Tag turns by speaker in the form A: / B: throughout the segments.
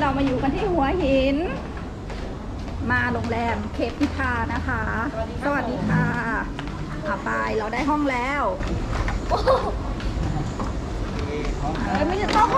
A: เรามาอยู่กันที่หัวหิน มาโรงแรมเคปพิธานะคะ สวัสดีค่ะอะไปเราได้ห้องแล้วโอ้โหเอ้ยไม่ใช่ต้อง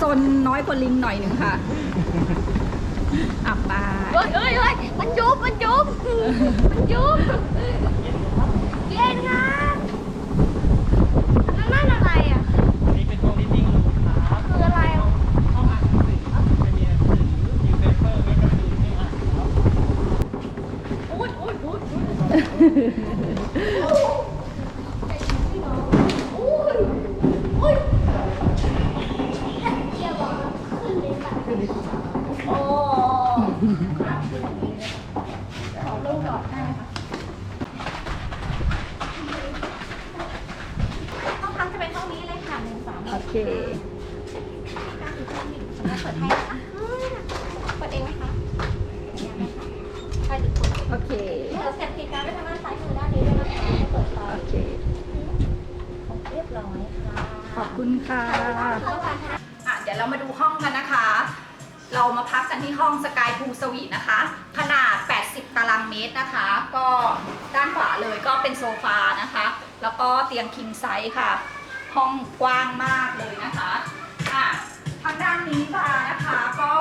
A: ซนน้อยกว่าลิงหน่อยหนึ่งค่ะอะไป
B: เฮ้ยเฮ้ยเฮ้ยมันยุบมันยุบมันยุบเย็นครับนั่นอะไรอะ โอ้ขอรูปกอนได้ไหมคะห้องพักจะเป็นห้งนี้เลยค่ะหนึ่งสาม
A: โอเค
B: เปิดให้นะคะเปิดเองไหมคะใช่หรือเปิด
A: โอเค
B: เดี๋ยวเสียบคีย์การ์ดไว้ทางด้านซ้ายมือด้านนี้ด้วยนะคะให้เปิดไฟ
A: โอเค
B: เรียบร้อยค่ะ
A: ขอบ คุณค่ะ
B: เข้ากันค่ะ
A: อะ เดี๋ยวเรามาดูห้องกันนะคะ เรามาพักกันที่ห้องสกายพูสวีทนะคะ ขนาด 80 ตารางเมตรนะคะ ก็ด้านขวาเลยก็เป็นโซฟานะคะ แล้วก็เตียงคิงไซส์ค่ะ ห้องกว้างมากเลยนะคะ อะ ทางด้านนี้บาร์นะคะก็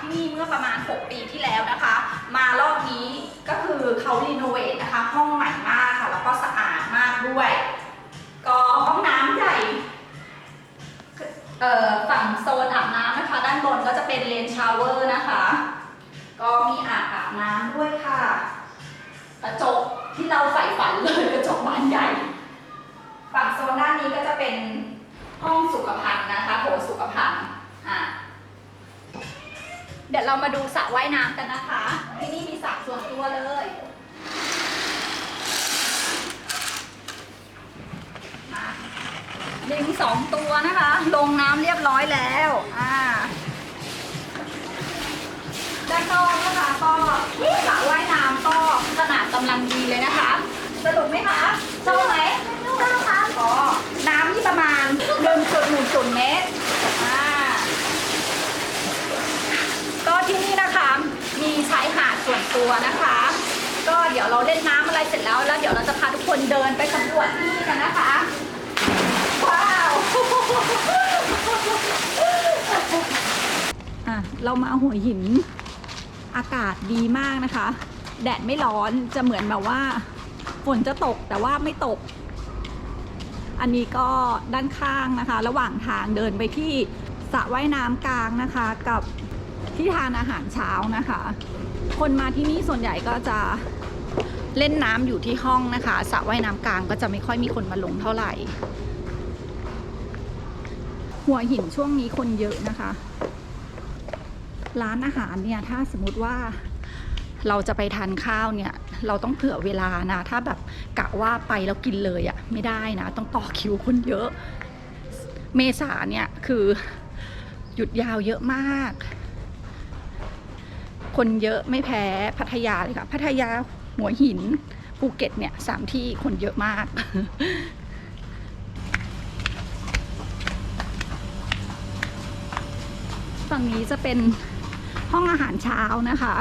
A: ที่นี่เมื่อประมาณ 6 ปีที่แล้วนะคะ มารอบนี้ก็คือเขารีโนเวทนะคะ ห้องใหม่มากค่ะ แล้วก็สะอาดมากด้วย ก็ห้องน้ำใหญ่เอ่อฝั่งโซนอาบน้ำนะคะ ด้านบนก็จะเป็นเลนชาวเวอร์นะคะ ก็มีอ่างอาบน้ำด้วยค่ะ กระจกที่เราใฝ่ฝันเลยกระจกบานใหญ่ ฝั่งโซนด้านนี้ก็จะเป็นห้องสุขภัณฑ์นะคะโถสุขภัณฑ์อะ เดี๋ยวเรามาดูสระว่ายน้ำกันนะคะ ที่นี่มีสระส่วนตัวเลย มาลิงสองตัวนะคะ ลงน้ำเรียบร้อยแล้ว อ่าด้านนอกนะคะก็สระว่ายน้ำก็ขนาดกำลังดีเลยนะคะสนุกไหมคะชอบไหมชอบค่ะอ๋อน้ำที่ประมาณ1.1เมตร อ่า ก็ที่นี่นะคะ มีชายหาดส่วน ตัวนะคะ ก็เดี๋ยวเราเล่นน้ำอะไรเสร็จแล้ว แล้วเดี๋ยวเราจะพาทุกคนเดินไปสำรวจที่นี่กันนะคะ ว้าวอะเรามาหัวหินอากาศดีมากนะคะ แดดไม่ร้อนจะเหมือนแบบว่าฝนจะตกแต่ว่าไม่ตก อันนี้ก็ด้านข้างนะคะ ระหว่างทางเดินไปที่สระว่ายน้ำกลางนะคะ กับ ที่ทานอาหารเช้านะคะ คนมาที่นี่ส่วนใหญ่ก็จะเล่นน้ำอยู่ที่ห้องนะคะสระว่ายน้ำกลางก็จะไม่ค่อยมีคนมาลงเท่าไหร่ หัวหินช่วงนี้คนเยอะนะคะ ร้านอาหารเนี่ยถ้าสมมติว่าเราจะไปทานข้าวเนี่ย เราต้องเผื่อเวลานะ ถ้าแบบกะว่าไปแล้วกินเลยอะ่ะไม่ได้นะ ต้องต่อคิวคนเยอะ เมษาเนี่ยคือหยุดยาวเยอะมาก คนเยอะไม่แพ้พัทยาเลยค่ะพัทยาหัวหินภูเก็ตเนี่ยสามที่คนเยอะมาก ฝั่งนี้จะเป็นห้องอาหารเช้านะคะ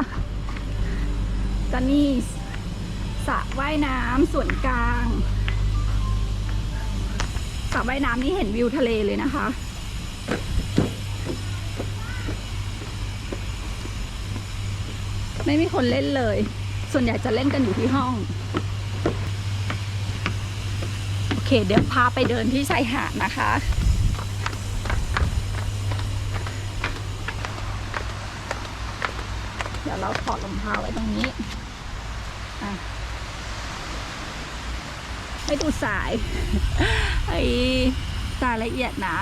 A: จะนี่สระว่ายน้ำส่วนกลางสระว่ายน้ำนี่เห็นวิวทะเลเลยนะคะ ไม่มีคนเล่นเลย ส่วนใหญ่จะเล่นกันอยู่ที่ห้อง โอเค เดี๋ยวพาไปเดินที่ชายหาดนะคะ เดี๋ยวเราถอดรองเท้าไว้ตรงนี้ให้ดูสาย ไอ้รายละเอียดนะ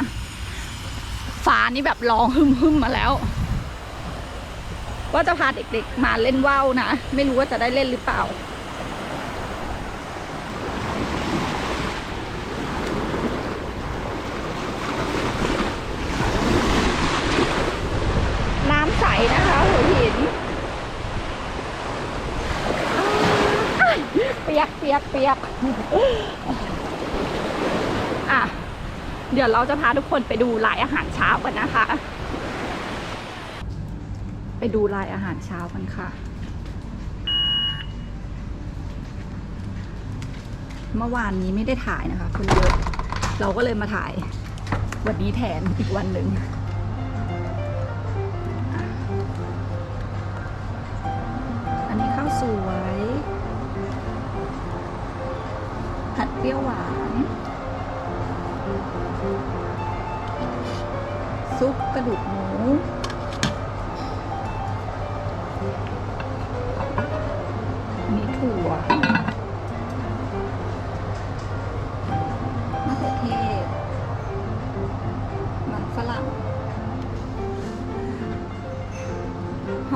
A: ฟ้านี่แบบร้องหึมๆมาแล้ว ว่าจะพาเด็กๆมาเล่นว่าวนะ ไม่รู้ว่าจะได้เล่นหรือเปล่า น้ำใสนะคะหัวหินเปียกเปียกเปียกอะ เดี๋ยวเราจะพาทุกคนไปดูหลายอาหารเช้ากันนะคะ ไปดูรายอาหารเช้ากันค่ะ เมื่อวานนี้ไม่ได้ถ่ายนะคะคนเยอะ เราก็เลยมาถ่ายวันนี้แทนอีกวันหนึ่งอันนี้ข้าวสวย ผัดเปรี้ยวหวาน ซุปกระดูกหมู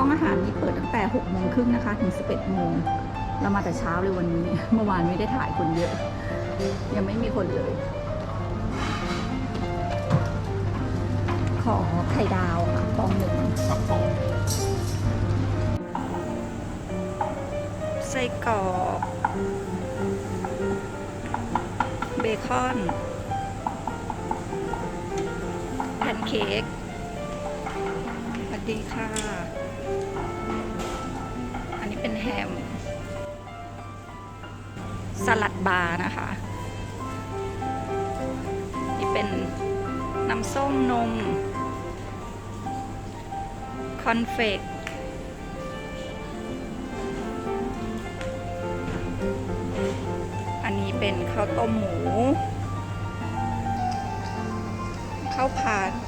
A: ห้องอาหารนี้เปิดตั้งแต่6โมงครึ่งนะคะ ถึง 11โมงเรามาแต่เช้าเลยวันนี้ เมื่อวานไม่ได้ถ่ายคนเยอะ ยังไม่มีคนเลย ขอไข่ดาวค่ะฟองหนึ่ง
C: ครับผม
A: ไส้กรอกเบคอนแพนเค้กสวัสดีค่ะ เป็นแฮม สลัดบาร์นะคะ นี่เป็นน้ำส้มนม คอนเฟกอันนี้เป็นข้าวต้มหมู ข้าวผัดผัด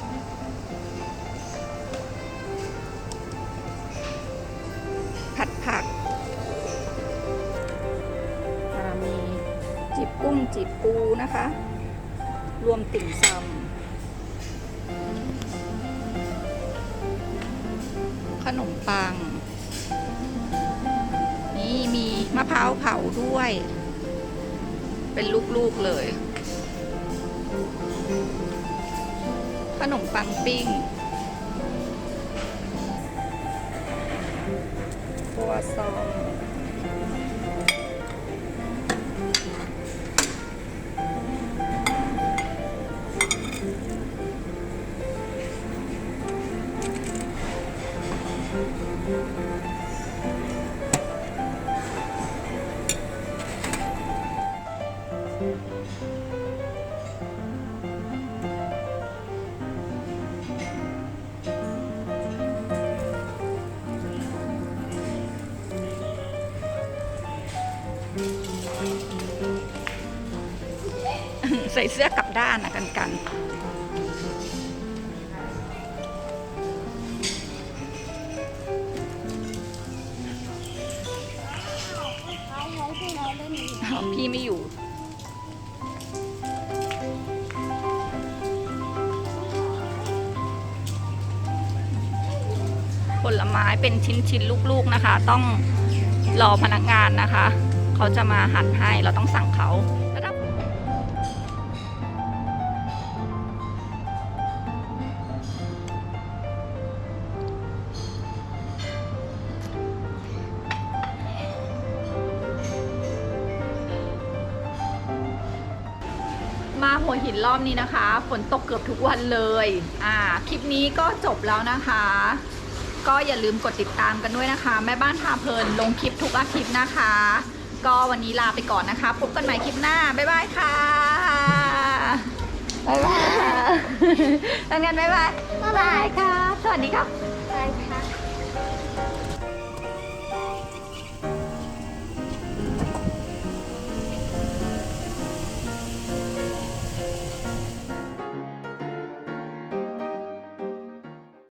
A: จีบกูนะคะ รวมติ่มซำขนมปัง นี่มีมะพร้าวเผาด้วย เป็นลูกๆเลย ขนมปังปิ้งตัวซอง ส่เสื้อกลับด้านนะกันกันพี่ไม่อยู่ผลไม้เป็นชิ้นๆลูกๆนะคะ ต้องรอพนักงานนะคะ เขาจะมาหั่นให้เราต้องสั่งเขา หัวหินรอบนี้นะคะ ฝนตกเกือบทุกวันเลย อ่า คลิปนี้ก็จบแล้วนะคะ ก็อย่าลืมกดติดตามกันด้วยนะคะ แม่บ้านพาเพลินลงคลิปทุกอาทิตย์นะคะ ก็วันนี้ลาไปก่อนนะคะ พบกันใหม่คลิปหน้า บ๊ายบายค่ะบ๊ายบายทำงานบ๊ายบายบ๊ายบายครับสวัสดีครับ